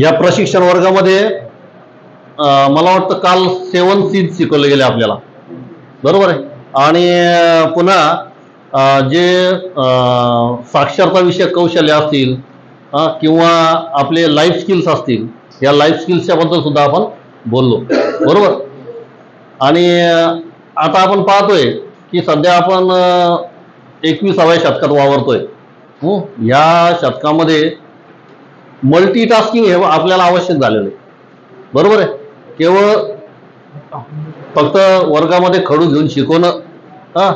या प्रशिक्षण वर्गामध्ये मला वाटतं काल सेवन सीज शिकवले गेले आपल्याला. बरोबर आहे? आणि पुन्हा जे साक्षरता विषयक कौशल्य असतील किंवा आपले लाईफ स्किल्स असतील या लाईफ स्किल्सच्या बद्दल सुद्धा आपण बोललो. बरोबर? आणि आता आपण पाहतोय की सध्या आपण एकविसाव्या शतकात वावरतोय. या शतकामध्ये मल्टीटास्किंग हे आपल्याला आवश्यक झालेलं आहे. बरोबर आहे? केवळ फक्त वर्गामध्ये खडू घेऊन शिकवणं हा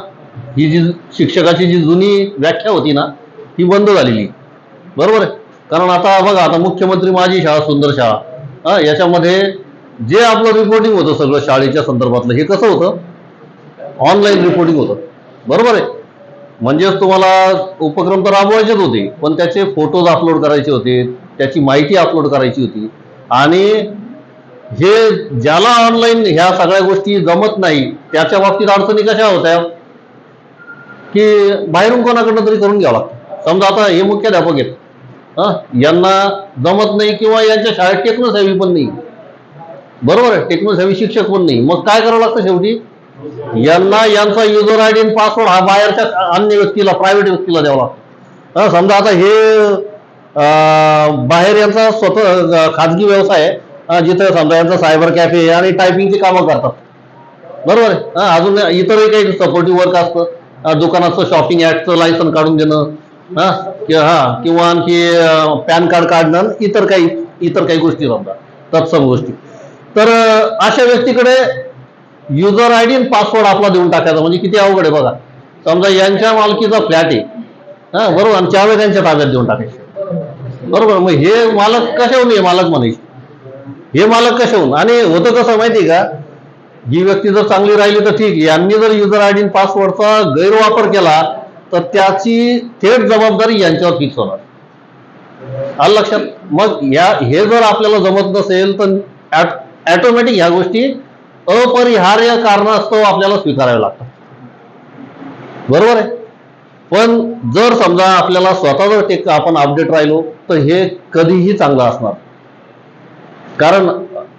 ही जी शिक्षकाची जी जुनी व्याख्या होती ना ती बंद झालेली. आहे. बरोबर आहे? कारण आता बघा आता मुख्यमंत्री माझी शाळा सुंदर शाळा हा याच्यामध्ये जे आपलं रिपोर्टिंग होतं सगळं शाळेच्या संदर्भातलं हे कसं होतं? ऑनलाईन रिपोर्टिंग होतं. बरोबर आहे? म्हणजेच तुम्हाला उपक्रम तर राबवायचेच होते पण त्याचे फोटोज अपलोड करायचे होते त्याची माहिती अपलोड करायची होती. आणि हे ज्याला ऑनलाईन ह्या सगळ्या गोष्टी जमत नाही त्याच्या बाबतीत अडचणी कशा होत्या? की बाहेरून कोणाकडनं तरी करून घ्यावं लागतं. समजा आता हे मुख्याध्यापक आहेत. हां? यांना जमत नाही किंवा यांच्या शाळेत टेक्नो पण नाही. बरोबर आहे? टेक्नो शिक्षक पण नाही. मग काय करावं लागतं शेवटी? यांना यांचा युजर आय डी पासवर्ड हा बाहेरच्या अन्य व्यक्तीला प्रायव्हेट व्यक्तीला द्यावा लागतो. समजा आता हे बाहेर यांचा स्वतः खाजगी व्यवसाय आहे. जिथं समजा यांचा सायबर कॅफे आणि टायपिंगची कामं करतात. बरोबर आहे? अजून इतरही काही सपोर्टिव्ह वर्क असतं. दुकानाचं शॉपिंग ऍक्टचं लायसन काढून देणं. हा किंवा हा किंवा आणखी पॅन कार्ड काढणं इतर काही इतर काही गोष्टी समजा तत्सम गोष्टी. तर अशा व्यक्तीकडे युजर आय डी आणि पासवर्ड आपला देऊन टाकायचा. म्हणजे किती अवघड आहे बघा. समजा यांच्या मालकीचा फ्लॅट आहे. हा बरोबर. आणि चावे त्यांच्या ताब्यात देऊन टाकायचे. बरोबर. मग हे मालक कशाहून हे मालक म्हणायचे? हे मालक कशाहून? आणि होतं कसं माहिती का? ही व्यक्ती जर चांगली राहिली तर ठीक. यांनी जर युजर आय डी पासवर्डचा गैरवापर केला तर त्याची थेट जबाबदारी यांच्यावर फिक्स होणार. आलं लक्षात? मग या हे जर आपल्याला जमत नसेल तर ॲटोमॅटिक ह्या गोष्टी अपरिहार्य कारणास्तव आपल्याला स्वीकारावे लागतात. बरोबर आहे? पण जर समजा आपल्याला स्वतः जर टेक आपण अपडेट राहिलो तर हे कधीही चांगलं असणार कारण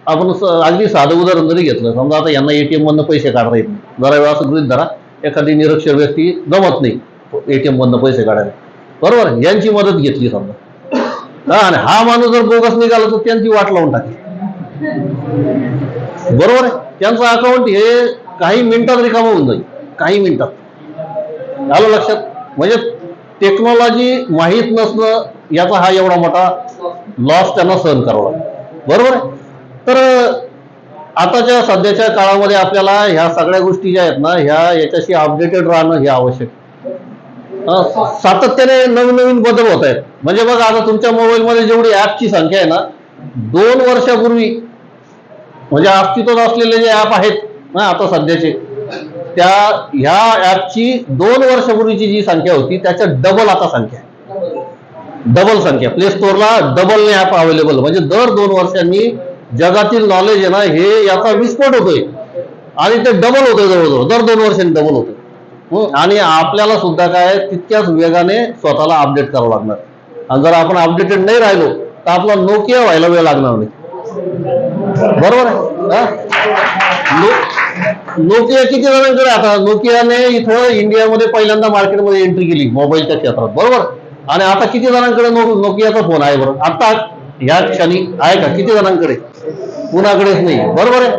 आपण अगदी साधं उदाहरण जरी घेतलं समजा आता यांना एटीएम मधनं पैसे काढता येत नाही. जरा वेळा असं गृहित धरा एखादी निरक्षर व्यक्ती जमत नाही एटीएम मधनं पैसे काढायला. बरोबर आहे? यांची मदत घेतली समजा. हा आणि हा माणूस जर बोगस निघाला तर त्यांची वाट लावून टाकली. बरोबर आहे? त्यांचं अकाउंट हे काही मिनिटात रिकामं होऊन जाईल. काही मिनिटात. आलं लक्षात? म्हणजे टेक्नॉलॉजी माहीत नसणं याचा हा एवढा मोठा लॉस त्यांना सहन करावा लागतो बरोबर आहे? तर आताच्या सध्याच्या काळामध्ये आपल्याला ह्या सगळ्या गोष्टी ज्या आहेत ना ह्या याच्याशी अपडेटेड राहणं हे आवश्यक सातत्याने नवनवीन बदल होत आहेत. म्हणजे बघा आता तुमच्या मोबाईलमध्ये जेवढी ऍपची संख्या आहे ना दोन वर्षापूर्वी म्हणजे अस्तित्वात असलेले जे ऍप आहेत ना आता सध्याचे त्या ह्या ऍपची दोन वर्षापूर्वीची जी संख्या होती त्याच्या डबल आता संख्या डबल संख्या. प्ले स्टोअरला डबलने ऍप अवेलेबल म्हणजे दर दोन वर्षांनी जगातील नॉलेज आहे ना हे याचा विस्फोट होतोय. आणि ते डबल होतोय जवळजवळ. दर दोन वर्षांनी डबल होतोय. आणि आपल्याला सुद्धा काय तितक्याच वेगाने स्वतःला अपडेट करावं लागणार. आणि जर आपण अपडेटेड नाही राहिलो तर आपला नोकिया व्हायला वेळ लागणार नाही. बरोबर आहे. नोकिया किती जणांकडे आता? नोकियाने इथं इंडियामध्ये पहिल्यांदा मार्केटमध्ये एंट्री केली मोबाईलच्या क्षेत्रात. बरोबर? आणि आता किती जणांकडे नोकियाचा फोन आहे बरोबर आता या क्षणी आहे का? किती जणांकडे? कुणाकडेच नाही. बरोबर आहे?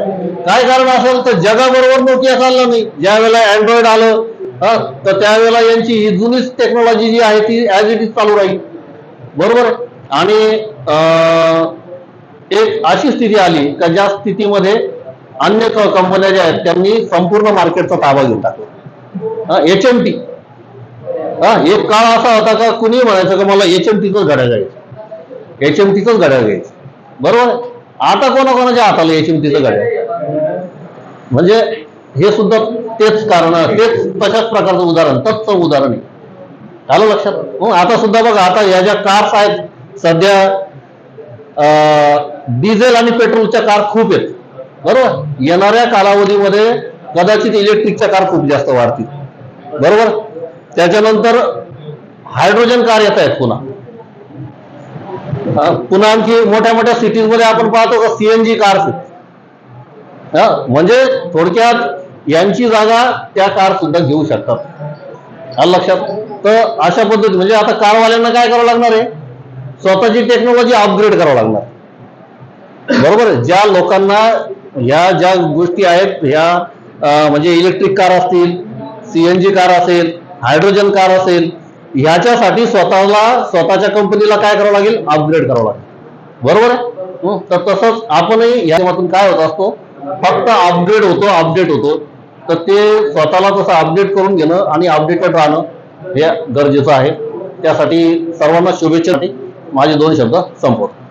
काय कारण असेल तर जगाबरोबर नोकिया चाललं नाही. ज्या वेळेला अँड्रॉइड आलं तर त्यावेळेला यांची ही जुनीच टेक्नॉलॉजी जी आहे ती ऍज इट इज चालू राहील. बरोबर आहे? आणि एक अशी स्थिती आली का ज्या स्थितीमध्ये अन्य कंपन्या ज्या आहेत त्यांनी संपूर्ण मार्केटचा ताबा घेऊन टाकला एच एम टी हा एक काळ असा होता का कुणी म्हणायचं का मला एच एम टीच घड्या घ्यायचं. एच एम टीच घड्या घ्यायचं. बरोबर आता कोणाकोणाच्या हाताला एच एम टीचं घड्या म्हणजे हे सुद्धा तेच कारण तेच तशाच प्रकारचं उदाहरण तत्सम उदाहरण आहे. आलं लक्षात? हो, आता सुद्धा बघा आता या ज्या कार्स आहेत सध्या डिझेल आणि पेट्रोलच्या कार खूप आहेत. बरोबर? येणाऱ्या कालावधीमध्ये कदाचित इलेक्ट्रिकच्या कार खूप जास्त वाढतील. बरोबर? त्याच्यानंतर हायड्रोजन कार येत आहेत पुन्हा. पुन्हा आणखी मोठ्या मोठ्या सिटीजमध्ये आपण पाहतो का सीएनजी कार्स म्हणजे थोडक्यात यांची जागा त्या कार सुद्धा घेऊ शकतात. लक्षात? तर अशा पद्धती म्हणजे आता कारवाल्यांना काय करावं लागणार आहे? स्वतःची टेक्नॉलॉजी अपग्रेड करावं लागणार. बरोबर? ज्या लोकांना ह्या ज्या गोष्टी आहेत ह्या म्हणजे इलेक्ट्रिक कार असतील सीएनजी कार असेल हायड्रोजन कार असेल ह्याच्यासाठी स्वतःला स्वतःच्या कंपनीला काय करावं लागेल? अपग्रेड करावं लागेल. बरोबर आहे? तर तसंच आपणही या माध्यमातून काय होत असतो? फक्त अपग्रेड होतो अपडेट होतो. तर ते स्वतःला तसं अपडेट करून घेणं आणि अपडेटेड राहणं हे गरजेचं आहे. त्यासाठी सर्वांना शुभेच्छा. माझे दोन शब्द संपवतो.